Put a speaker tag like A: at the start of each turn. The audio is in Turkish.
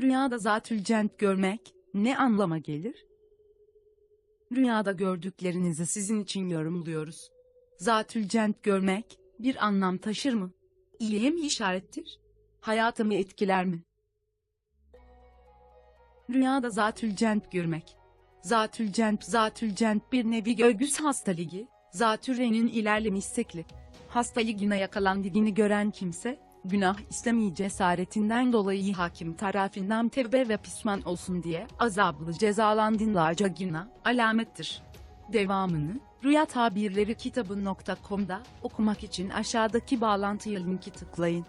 A: Rüyada zatülcent görmek ne anlama gelir? Rüyada gördüklerinizi sizin için yorumluyoruz. Zatülcent görmek bir anlam taşır mı? İyiye mi işarettir? Hayatımı etkiler mi? Rüyada zatülcent görmek. Zatülcent, zatülcent bir nevi göğüs hastalığı, zatürrenin ilerlemiş sekli. Hastalığı yakalandığını gören kimse, günah İslami cesaretinden dolayı hakim tarafından tevbe ve pişman olsun diye azablı cezalandığınlarca günah alamettir. Devamını, Rüya Tabirleri kitabı.com'da okumak için aşağıdaki bağlantıya linki tıklayın.